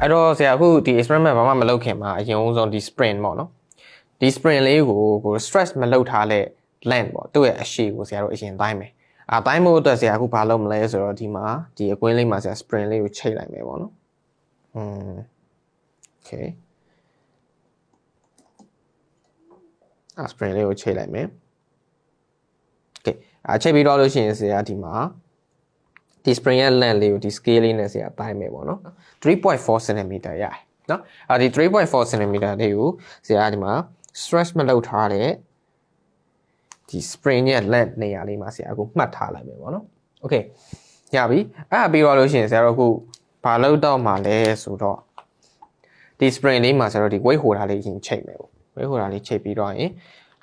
အဲ့တော့ဆရာအခုဒီ experiment ဘာမှမလုပ်ခင်မှာအရင်ဆုံးဒီ sprint ပေါ့နော်ဒီ sprint လေးကိုကို stress မလုပ်ထားတဲ့ length ပေါ့သူ့ရဲ့အရှိကိုဆရာတို့အရင်တိုင်းမယ်အာတိုင်းဖို့အတွက်ဆရာအခုဘာလုပ်မလဲဆိုတော့ဒီမှာဒီအကွင်းလေးမှာဆရာ sprint လေးကိုချိန်လိုက်မယ်ပေါ့နော်อืม okay အာ sprint လေးကိုချိန်လိုက်မယ် okay အာချိန်ပြီးတော့လို့ရှိရင်ဆရာဒီမှာ ဒီ spring ရဲ့ length လေးကိုဒီ scale လေးနဲ့ဆရာတိုင်းမယ်ပေါ့နော်3.4 cm ရတယ်နော်အာဒီ3.4 cm လေးကိုဆရာဒီမှာ stretch မလုပ်ထားတဲ့ဒီ spring ရဲ့ length နေရာလေးမှာဆရာအခုမှတ်ထားလိုက်မယ်ပေါ့နော် okay ရပြီအဲ့ဒါပြီးတော့လို့ရှိရင်ဆရာတို့အခုဘာလုပ်တော့မှာလဲဆိုတော့ဒီ spring လေးမှာဆရာတို့ဒီ weight holder လေးရင်ချိန်မယ်ပေါ့ weight holder လေးချိန်ပြီးတော့ရင်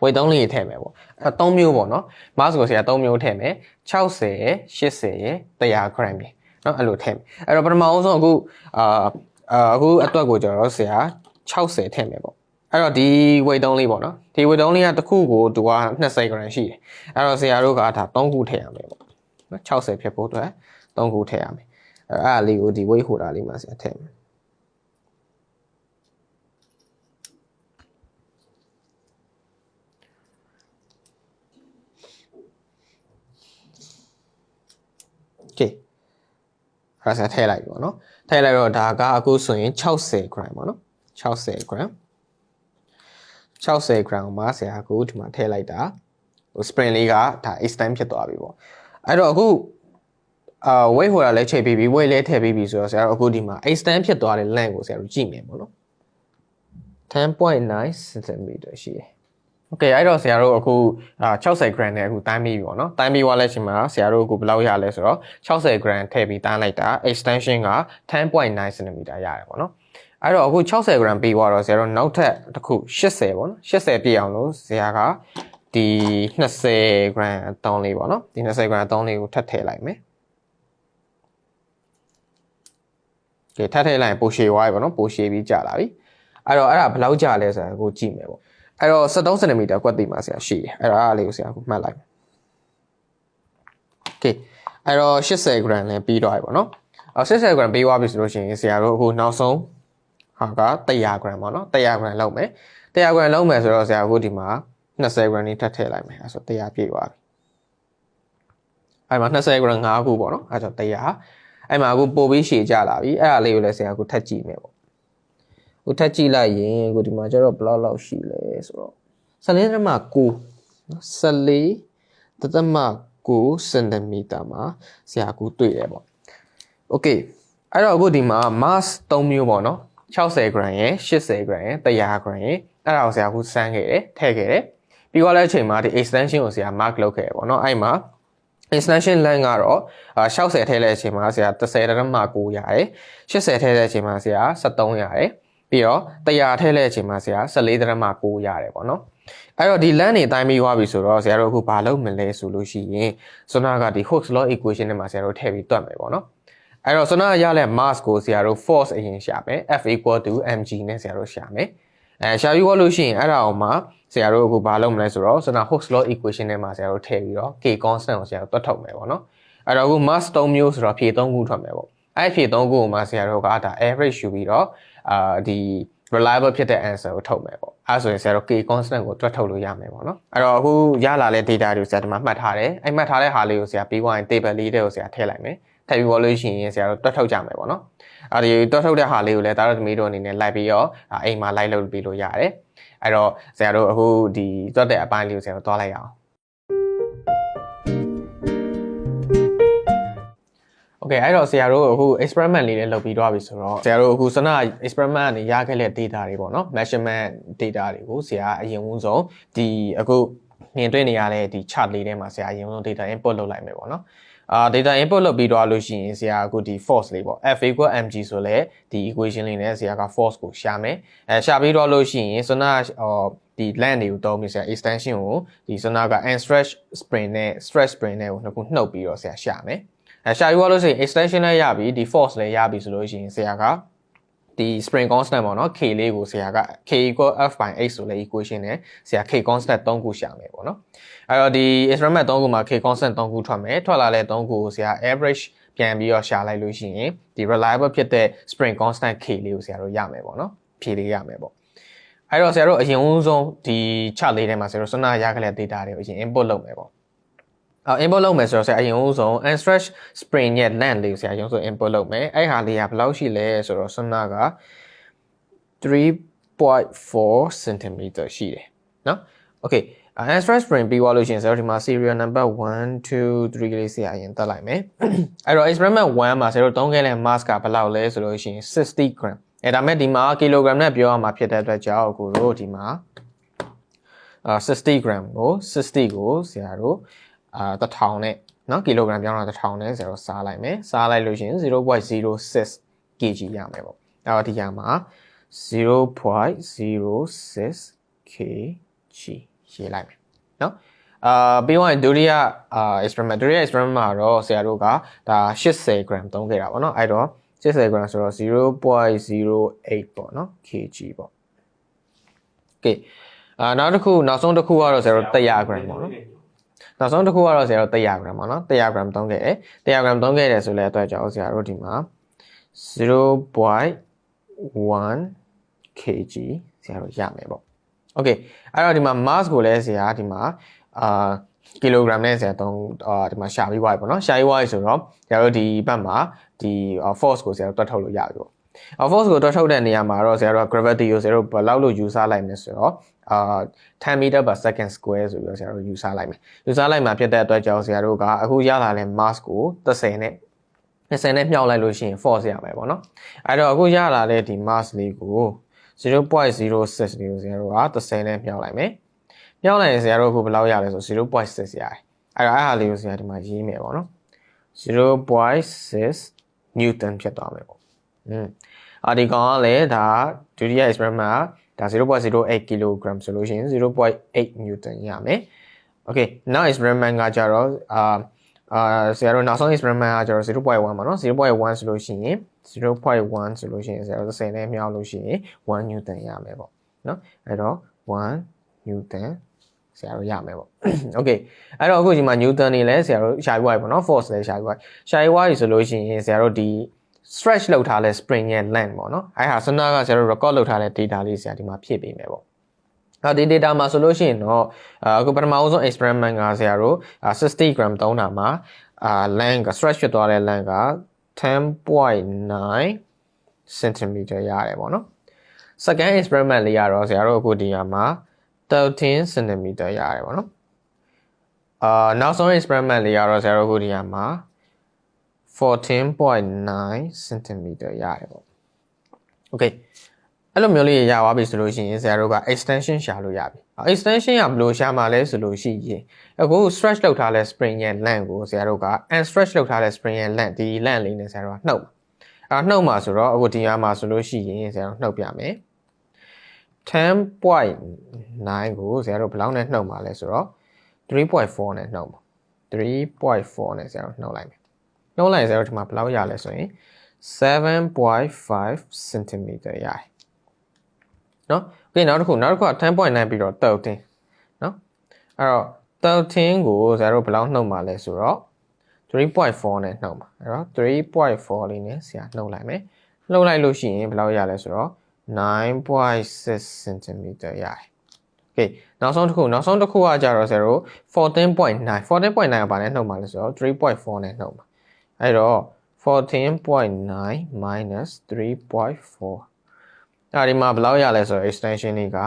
weight 3လေးထည့်မယ်ပေါ့အဲ3မျိုးပေါ့နော် mass ကိုဆရာ3မျိုးထည့်မယ်60ရယ်80ရယ်100 gram ရယ်နော်အဲ့လိုထည့်မယ်အဲ့တော့ပထမအောင်ဆုံးအခုအာအခုအတွက်ကိုကျတော့ဆရာ60ထည့်မယ်ပေါ့အဲ့တော့ဒီ weight 3လေးပေါ့နော်ဒီ weight 3လေးကတစ်ခုကိုသူက20 gram ရှိတယ်အဲ့တော့ဆရာတို့ကဒါ3ခုထည့်ရမယ်ပေါ့နော်60ဖြစ်ဖို့အတွက်3ခုထည့်ရမယ်အဲ့အဲ့လေးကိုဒီ weight holder လေးမှာဆရာထည့်မယ် အဲ့ဒါဆက်ထည့်လိုက်ပြီပေါ့နော်ထည့်လိုက်တော့ဒါကအခုဆိုရင်60 gram ပေါ့နော်60 gram 60 gram မှာဆရာအခုဒီမှာထည့်လိုက်တာဟို spring လေးကဒါ extend ဖြစ်သွားပြီပေါ့အဲ့တော့အခုအာ weight ဟိုတာလည်းချိန်ပြီးပြီ weight လည်းထည့်ပြီးပြီဆိုတော့ဆရာတို့အခုဒီမှာ extend ဖြစ်သွားတဲ့ length ကိုဆရာတို့ကြည့်မယ်ပေါ့နော်10.9 cm ရှိတယ် โอเคအဲ့တော့ဆရာတို့အခုအာ60 gram နဲ့အခုတိုင်းပြီးပြီပေါ့နော်တိုင်းပြီးသွားလဲချိန်မှာဆရာတို့အခုဘယ်လောက်ရလဲဆိုတော့60 gram ထည့်ပြီးတိုင်းလိုက်တာ extension က10.9 cm ရတယ်ပေါ့နော်အဲ့တော့အခု60 gram ပြီးသွားတော့ဆရာတို့နောက်ထပ်တစ်ခု80ပေါ့နော်80ပြည့်အောင်လို့ဆရာကဒီ20 gram အတုံးလေးပေါ့နော်ဒီ20 gram အတုံးလေးကိုထပ်ထည့်လိုက်မယ်ကဲထပ်ထည့်လိုက်ရင်ပိုရှည်သွားပြီပေါ့နော်ပိုရှည်ပြီးကြာလာပြီအဲ့တော့အဲ့ဒါဘယ်လောက်ကြာလဲဆိုတာကိုကြည့်မယ်ပေါ့ အဲ့တော့73 cm ကွက်တိမှာဆရာရှိတယ်အဲ့ဒါအားလေးကိုဆရာအခုမှတ်လိုက် Okay အဲ့တော့80 gram လည်းပြီးတော့ပြီပေါ့နော်အော်80 gram ပေးသွားပြီဆိုလို့ရှိရင်ဆရာတို့အခုနောက်ဆုံးဟာက100 gram ပေါ့နော်100 gram လောက်မယ်100 gram လောက်မယ်ဆိုတော့ဆရာအခုဒီမှာ20 gram နေထပ်ထည့်လိုက်မယ်အဲ့ဆို100ပြည့်သွားပြီအဲ့မှာ20 gram 5ခုပေါ့နော်အဲ့ဆို100အဲ့မှာအခုပို့ပြီးရှည်ကြလာပြီအဲ့ဒါလေးကိုလည်းဆရာအခုထပ်ကြည့်မယ်ပေါ့ ကိုထပ်ကြည့်လိုက်ရင်ကိုဒီမှာကျတော့ဘယ်လောက်လောက်ရှိလဲဆိုတော့14.9နော်14တသမ9စင်တီမီတာမှာဆရာကူတွေ့တယ်ပေါ့โอเคအဲ့တော့အခုဒီမှာ mass 3မျိုးပေါ့နော်60 gram ရယ်80 gram ရယ်100 gram ရယ်အဲ့ဒါကိုဆရာကူစမ်းခဲ့တယ်ထည့်ခဲ့တယ်ပြီးတော့လည်းအချိန်မှာဒီ extension ကိုဆရာ mark လုပ်ခဲ့တယ်ပေါ့နော်အဲ့မှာ extension length ကတော့60ထည့်တဲ့အချိန်မှာဆရာ30.9ရတယ်80ထည့်တဲ့အချိန်မှာဆရာ73ရတယ် ပြီးတော့100ထည့်တဲ့အချိန်မှာဆရာ14.9ရတယ်ပေါ့နော်အဲ့တော့ဒီ land တွေတိုင်းပြီးသွားပြီဆိုတော့ဆရာတို့အခုဘာလုပ်မလဲဆိုလို့ရှိရင်ဆွနာကဒီ Hooke's law equation နဲ့မှာဆရာတို့ထည့်ပြီးတွက်မယ်ပေါ့နော်အဲ့တော့ဆွနာရတဲ့ mass ကိုဆရာတို့ force အရင်ရှာမယ် F equal to mg နဲ့ဆရာတို့ရှာမယ်အဲရှာယူလို့ရှိရင်အဲ့ဒါအောင်မှာဆရာတို့အခုဘာလုပ်မလဲဆိုတော့ဆွနာ Hooke's law equation နဲ့မှာဆရာတို့ထည့်ပြီးတော့ k constant ကိုဆရာတို့တွက်ထုတ်မယ်ပေါ့နော်အဲ့တော့အခု mass 3မျိုးဆိုတော့ဖြည့်3ခုထွက်မယ်ပေါ့အဲ့ဖြည့်3ခုကိုမှဆရာတို့ကဒါ average ယူပြီးတော့ အာဒီ reliable ဖြစ်တဲ့ answer ကိုထုတ်မယ်ပေါ့အဲဆိုရင်ဆရာတို့ k constant ကိုတွက်ထုတ်လို့ရမယ်ပေါ့နော်အဲ့တော့အခုရလာတဲ့ data တွေကိုဆရာဒီမှာမှတ်ထားတယ်အဲ့မှတ်ထားတဲ့ဟာလေးကိုဆရာပြီးသွားရင် table လေးတွေကိုဆရာထည့်လိုက်မယ်ထည့်ပြီးပေါ်လို့ရှိရင်ဆရာတို့တွက်ထုတ်ကြမယ်ပေါ့နော်အဲ့ဒီတွက်ထုတ်တဲ့ဟာလေးကိုလည်းတားတော်သမီးတို့အနေနဲ့လိုက်ပြီးတော့အိမ်မှာလိုက်လုပ်ပြီးလို့ရတယ်အဲ့တော့ဆရာတို့အခုဒီတွက်တဲ့အပိုင်းလေးကိုဆရာတို့သွားလိုက်အောင် โอเคအဲ့တော့ဆရာတို့အခု experiment လေးလည်းလုပ်ပြီးသွားပြီဆိုတော့ဆရာတို့အခုစန experiment ကနေရခဲ့တဲ့ data တွေပေါ့နော် measurement data တွေကိုဆရာအရင်ဆုံးဒီအခုမြင်တွေ့နေရတဲ့ဒီ chart လေးထဲမှာဆရာအရင်ဆုံး data input လုပ်လိုက်မယ်ပေါ့နော်အာ data input လုပ်ပြီးတော့လို့ရှိရင်ဆရာအခုဒီ force လေးပေါ့ F equal mg ဆိုလဲဒီ equation လေးနဲ့ဆရာက force ကိုရှာမယ်အဲရှာပြီးတော့လို့ရှိရင်စနဟောဒီ land တွေကိုတောင်းပြီးဆရာ extension ကိုဒီစနက and stretch spring နဲ့ stretch spring နဲ့ကိုနှစ်ခုနှုတ်ပြီးတော့ဆရာရှာမယ် အဲရှာယူရလို့ရှိရင် extension လည်းရပြီဒီ force လည်းရပြီဆိုလို့ရှိရင်ဆရာကဒီ spring constant ပေါ့နော် k လေးကိုဆရာက k equal f by h ဆိုလဲ equation နဲ့ဆရာ k constant 3ခုရှာမယ်ပေါ့နော်အဲ့တော့ဒီ experiment 3ခုမှာ k constant 3ခုထွက်မယ်ထွက်လာတဲ့3ခုကိုဆရာ average ပြန်ပြီးတော့ရှာလိုက်လို့ရှိရင်ဒီ reliable ဖြစ်တဲ့ spring constant k လေးကိုဆရာတို့ရမယ်ပေါ့နော်ဖြေလေးရမယ်ပေါ့အဲ့တော့ဆရာတို့အရင်ဦးဆုံးဒီ chart လေးထဲမှာဆရာတို့စွမ်းနာရခဲ့တဲ့ data တွေကိုအရင် input လုပ်မယ်ပေါ့ အော် input လုပ်မယ်ဆိုတော့ဆရာအရင်ဦးဆုံး unstretch spring ရဲ့ length လေးကိုဆရာအရင်ဆုံး input လုပ်မယ်အဲ့ဟာလေးကဘယ်လောက်ရှိလဲဆိုတော့စွမ်းနာက3.4 cm ရှိတယ်เนาะ okay unstretch spring ပြီးသွားလို့ရှိရင်ဆရာတို့ဒီမှာ serial number 1 2 3လေးဆရာအရင်တက်လိုက်မယ်အဲ့တော့ experiment 1မှာဆရာတို့သုံးခဲ့တဲ့ mass ကဘယ်လောက်လဲဆိုလို့ရှိရင်60 gram အဲဒါမဲ့ဒီမှာ kilogram နဲ့ပြောရမှာဖြစ်တဲ့အတွက်ကြောင့်အခုတို့ဒီမှာအာ60 gram ကို60ကိုဆရာတို့ အာ1000နဲ့နော်ကီလိုဂရမ်ပြောင်းတာ1000နဲ့0စားလိုက်မယ်စားလိုက်လို့ရှင်0.06 kg ရမယ်ပေါ့အဲ့တော့ဒီကမှာ0.06 kg ရေးလိုက်မယ်နော်အာပြီးတော့ဒုတိယအာ experiment ဒုတိယ experiment မှာတော့ဆရာတို့ကဒါ80 gram သုံးခဲ့တာပေါ့နော်အဲ့တော့80 gram ဆိုတော့0.08ပေါ့နော် kg ပေါ့ okay အာနောက်တစ်ခုနောက်ဆုံးတစ်ခုကတော့ဆရာတို့100 gram ပေါ့နော် နောက်ဆုံးတစ်ခုကတော့ဆရာတို့ Telegram ပေါ့နော် Telegram သုံးခဲ့တယ် Telegram သုံးခဲ့တယ်ဆိုလဲအတွက်ကြောင့်ဆရာတို့ဒီမှာ0.1 kg ဆရာတို့ရမယ်ပေါ့ okay အဲ့တော့ဒီမှာ mass ကိုလဲဆရာဒီမှာအာကီလိုဂရမ်နဲ့ဆရာသုံးအာဒီမှာရှာပြီးွားပြီပေါ့နော်ရှာပြီးွားပြီဆိုတော့ဆရာတို့ဒီဘက်မှာဒီ force ကိုဆရာတို့တွက်ထုတ်လို့ရပြီပေါ့ force ကိုတွက်ထုတ်တဲ့နေရာမှာတော့ဆရာတို့ gravity ကိုဆရာတို့ဘယ်လောက်လို့ယူဆလိုက်မလဲဆိုတော့အာ10 meter per second square ဆိုပြီးတော့ဆရာတို့ယူဆလိုက်မယ်ယူဆလိုက်မှာဖြစ်တဲ့အတွက်ကြောင့်ဆရာတို့ကအခုရလာတဲ့ mass ကို30နဲ့20နဲ့မြှောက်လိုက်လို့ရှိရင် force ရမယ်ပေါ့နော်အဲ့တော့အခုရလာတဲ့ဒီ mass လေးကို0.06လေးကိုဆရာတို့က30နဲ့မြှောက်လိုက်မယ်မြှောက်လိုက်ရင်ဆရာတို့အခုဘယ်လောက်ရလဲဆို0.6ရတယ်အဲ့တော့အဲ့ဟာလေးကိုဆရာဒီမှာရေးမယ်ပေါ့နော်0.6 newton ဖြစ်သွားမယ်ပေါ့ อืมအာဒီကောင်ကလည်းဒါဒုတိယ experiment ကဒါ0.08 kg ဆိုလို့ရှိရင်0.8 newton ရမယ် okay now experiment ကကြတော့အာအာဆရာတို့နောက်ဆုံး experiment ကကျတော့0.1ပါเนาะ0.1ဆိုလို့ရှိရင်0.1ဆိုလို့ရှိရင်ဆရာတို့10နဲ့မြောက်လို့ရှိရင်1 newton ရမယ်ပေါ့เนาะအဲ့တော့1 newton ဆရာတို့ရမယ်ပေါ့ okay အဲ့တော့အခုဒီမှာ newton နေလဲဆရာတို့ရှာပြသွားပြီပေါ့နော် force လဲရှာပြသွားရှာပြသွားပြီဆိုလို့ရှိရင်ဆရာတို့ဒီ stretch လုပ်ထားတဲ့ spring ရဲ့ length ပေါ့နော်အဲ့ဟာစနာကဆရာတို့ record လုပ်ထားတဲ့ data လေးဆရာဒီမှာဖြည့်ပေးမယ်ပေါ့အဲ့ဒီ data မှာဆိုလို့ရှိရင်တော့အခုပထမအဆုံး experiment ကဆရာတို့60 gram သုံးတာမှာအာ length က stretch ဖြစ်သွားတဲ့ length က10.9 cm ရတယ်ပေါ့နော် second experiment လေးကတော့ဆရာတို့အခုဒီမှာ13 cm ရတယ်ပေါ့နော်အာနောက်ဆုံး experiment လေးကတော့ဆရာတို့အခုဒီမှာ 14.9 cm ရတယ်ပေါ့ okay အဲ့လိုမျိုးလေးရသွားပြီဆိုလို့ရှိရင်ဆရာတို့က extension ရှာလို့ရပြီ extension ကဘယ်လိုရှာမှာလဲဆိုလို့ရှိရင်အခု stretch လုပ်ထားတဲ့ spring ရဲ့ length ကိုဆရာတို့က unstretch လုပ်ထားတဲ့ spring ရဲ့ length ဒီ length လေးနဲ့ဆရာတို့ကနှုတ်အဲ့နှုတ်မှာဆိုတော့အခုဒီဟာမှာဆိုလို့ရှိရင်ဆရာတို့နှုတ်ပြမယ်10.9ကိုဆရာတို့ဘယ်လောက်နဲ့နှုတ်မှာလဲဆိုတော့3.4နဲ့နှုတ်ပါ3.4နဲ့ဆရာတို့နှုတ်လိုက်မယ် နှုတ်လိုက်ရင်ဆရာတို့ဒီမှာဘယ်လောက်ရလဲဆိုရင်7.5 cm ရတယ်နော်โอเคနောက်တစ်ခုနောက်တစ်ခုက10.9ပြီးတော့13နော်အဲ့တော့13ကိုဆရာတို့ဘယ်လောက်နှုတ်မှာလဲဆိုတော့3.4နဲ့နှုတ်ပါအဲ့တော့3.4လေးနဲ့ဆရာနှုတ်လိုက်မယ်နှုတ်လိုက်လို့ရှိရင်ဘယ်လောက်ရလဲဆိုတော့9.6 cm ရတယ်။ Okay နောက်ဆုံးတစ်ခုနောက်ဆုံးတစ်ခုကကြတော့ဆရာတို့14.9 14.9ကဘာနဲ့နှုတ်မှာလဲဆိုတော့3.4နဲ့နှုတ်မှာ။ အဲ့တော့14.9 minus 3.4ဒါဒီမှာဘယ်လောက်ရလဲဆိုတော့ extension လေးက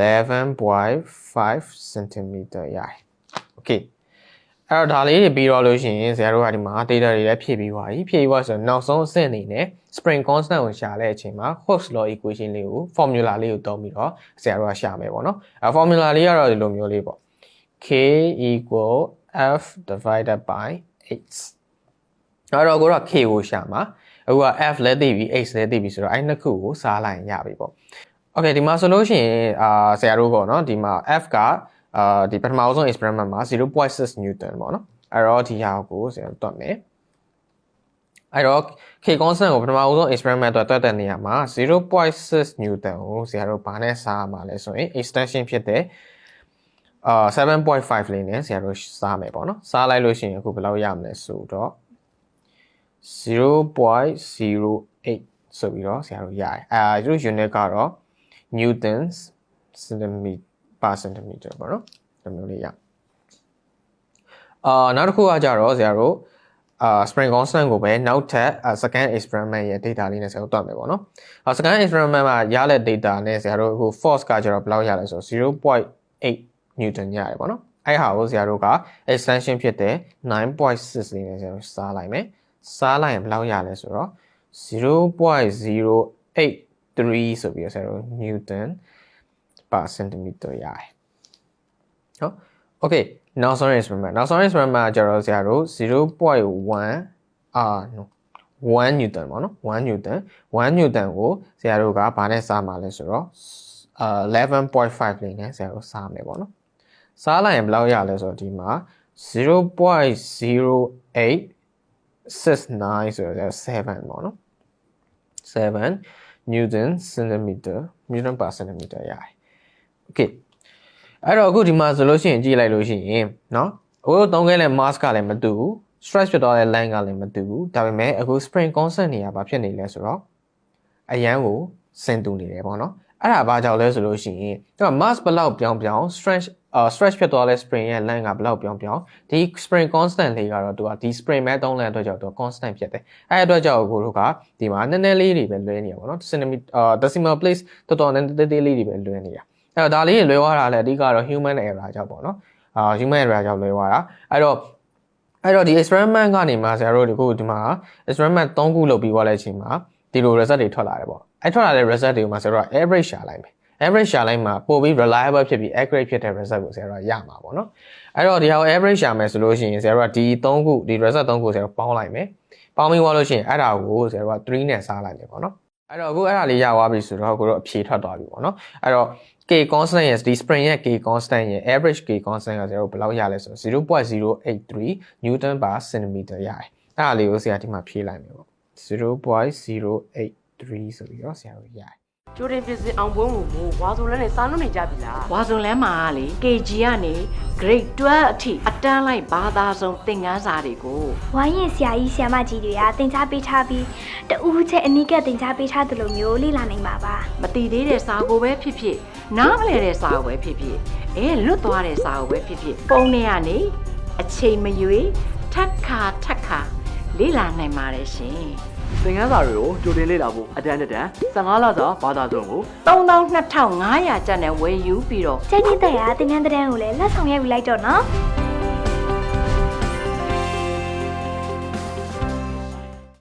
11.5 cm ရတယ်။ Okay အဲ့တော့ဒါလေးတွေပြီးတော့လို့ရှိရင်ဆရာတို့ကဒီမှာ data တွေလည်းဖြည့်ပြီးသွားပြီဖြည့်ပြီးသွားဆိုတော့နောက်ဆုံးအဆင့်အနေနဲ့ spring constant ကိုရှာတဲ့အချိန်မှာ Hooke's law equation လေးကို formula လေးကိုသုံးပြီးတော့ဆရာတို့ကရှာမယ်ပေါ့နော်အဲ formula လေးကတော့ဒီလိုမျိုးလေးပေါ့ k equal f divided by h အဲ့တော့ကိုတော့ k ကိုရှာမှာအခုက f လဲသိပြီ h လဲသိပြီဆိုတော့အဲ့နှစ်ခုကိုစားလိုက်ရင်ရပြီပေါ့ okay ဒီမှာဆိုလို့ရှိရင်အာဆရာတို့ပေါ့နော်ဒီမှာ f ကအာဒီပထမဆုံး experiment မှာ0.6 newton ပေါ့နော်အဲ့တော့ဒီဟာကိုဆရာတို့တွက်မယ်အဲ့တော့ K constant ကိုပထမဦးဆုံး experiment အတွက်တွက်တဲ့နေရာမှာ0.6 newton ကိုဆရာတို့ဘာနဲ့စားရမှာလဲဆိုရင် extension ဖြစ်တဲ့အာ7.5လေးနဲ့ဆရာတို့စားမယ်ပေါ့နော်စားလိုက်လို့ရှိရင်အခုဘယ်လောက်ရမလဲဆိုတော့ 0.08ဆိုပြီးတော့ဆရာတို့ရတယ်အာဒီလို unit ကတော့ newtons centimeter per centimeter ပေါ့နော်ဒီမျိုးလေးရအာနောက်တစ်ခုကကြတော့ဆရာတို့အာ spring constant ကိုပဲနောက်ထပ် second experiment ရဲ့ data လေးနဲ့ဆရာတို့တွက်မယ်ပေါ့နော်အာ second experiment မှာရတဲ့ data နဲ့ဆရာတို့အခု force ကကြတော့ဘယ်လောက်ရလဲဆို0.8 newton ရတယ်ပေါ့နော်အဲ့ဟာကိုဆရာတို့က extension ဖြစ်တဲ့9.6လေးနဲ့ဆရာတို့စားလိုက်မယ် စားလိုက်ရင်ဘယ်လောက်ရလဲဆိုတော့0.083ဆိုပြီးတော့ဆရာတို့ newton per centimeter ရတယ်ဟုတ် okay နောက်ဆုံး experiment နောက်ဆုံး experiment မှာကျတော့ဆရာတို့0.1အာ no 1 newton ပေါ့နော်1 newton 1 newton ကိုဆရာတို့ကဘာနဲ့စားမှာလဲဆိုတော့အာ11.5လေးနဲ့ဆရာတို့စားမယ်ပေါ့နော်စားလိုက်ရင်ဘယ်လောက်ရလဲဆိုတော့ဒီမှာ 0.0869ဆိုတော့7ပေါ့နော်7 newton centimeter newton per centimeter ရတယ် okay အဲ့တော့အခုဒီမှာဆိုလို့ရှိရင်ကြည့်လိုက်လို့ရှိရင်เนาะအခုသုံးခဲတဲ့ mask ကလည်းမတူဘူး stress ဖြစ်သွားတဲ့ line ကလည်းမတူဘူးဒါပေမဲ့အခု spring constant နေရာဘာဖြစ်နေလဲဆိုတော့အရန်ကိုစင်တူနေတယ်ပေါ့နော်အဲ့ဒါဘာကြောင့်လဲဆိုလို့ရှိရင်သူက mass ဘလောက်ပြောင်းပြောင်း stretch အာ stretch ဖြစ်သွားတဲ့ spring ရဲ့ line ကဘလောက်ပြောင်းပြောင်းဒီ spring constant လေးကတော့သူကဒီ spring မဲ့သုံးတဲ့အတွက်ကြောင့်သူက constant ဖြစ်တယ်အဲ့အတွက်ကြောင့်ကိုတို့ကဒီမှာနည်းနည်းလေးတွေပဲလွဲနေရပါတော့ centimeter အာ decimal place တော်တော်နည်းနည်းသေးသေးလေးတွေပဲလွဲနေရအဲ့တော့ဒါလေးတွေလွဲသွားတာလည်းအဓိကတော့ human error ကြောင့်ပေါ့နော်အာ human error ကြောင့်လွဲသွားတာအဲ့တော့အဲ့တော့ဒီ experiment ကနေမှဆရာတို့ဒီခုဒီမှာ experiment 3ခုလုပ်ပြီးသွားတဲ့အချိန်မှာဒီလို result တွေထွက်လာတယ်ပေါ့အဲ့ထွက်လာတဲ့ result တွေကိုမှဆရာတို့က average ရှာလိုက်မယ် average ရှာလိုက်မှာပို့ပြီး reliable ဖြစ်ပြီး accurate ဖြစ်တဲ့ result ကိုဆရာတို့ကရမှာပေါ့နော်အဲ့တော့ဒီဟာကို average ရှာမယ်ဆိုလို့ရှိရင်ဆရာတို့ကဒီ3ခုဒီ result 3ခုဆရာတို့ပေါင်းလိုက်မယ်ပေါင်းပြီးသွားလို့ရှိရင်အဲ့ဒါကိုဆရာတို့က3နဲ့စားလိုက်မယ်ပေါ့နော်အဲ့တော့အခုအဲ့ဒါလေးရသွားပြီဆိုတော့ကိုတို့အဖြေထွက်သွားပြီပေါ့နော်အဲ့တော့ k constant ရဲ့ဒီ spring ရဲ့ k constant ရဲ့ average k constant ကဆရာတို့ဘယ်လောက်ရလဲဆိုတော့0.083 newton per centimeter ရတယ်အဲ့ဒါလေးကိုဆရာဒီမှာဖြေလိုက်မယ်ပေါ့0.083ဆိုပြီးတော့ဆရာတို့ရတယ် ကျိုးတင်ပြစ်စင်အောင်ပွဲဝင်ဖို့ဝါဆိုလဲနဲ့စားလို့နေကြပြီလားဝါစုံလန်းမှာလေ KG ကနေ grade 12အထိအတန်းလိုက်ဘာသာဆုံးသင်ခန်းစာတွေကိုဝိုင်းရင်ဆရာကြီးဆရာမကြီးတွေကတင် जा ပေးထားပြီးတူးချက်အနီးကပ်တင် जा ပေးထားသလိုမျိုးလေ့လာနိုင်ပါပါမတည်သေးတဲ့စာကိုပဲဖြစ်ဖြစ်နားမလည်တဲ့စာကိုပဲဖြစ်ဖြစ်အဲလွတ်သွားတဲ့စာကိုပဲဖြစ်ဖြစ်ပုံထဲကနေအချိန်မရွေးထက်ခါထက်ခါလေ့လာနိုင်ပါတယ်ရှင် သင်ခန်းစာတွေကိုကြိုတင်လေ့လာဖို့အတန်းတစ်တန်း15လစာဘာသာစုံကို32,500ကျပ်နဲ့ဝယ်ယူပြီးတော့စိတ်ရတဲ့ရာတင်ငန်းတဲ့န်းကိုလည်းလက်ဆောင်ရိုက်ပြီးလိုက်တော့နော်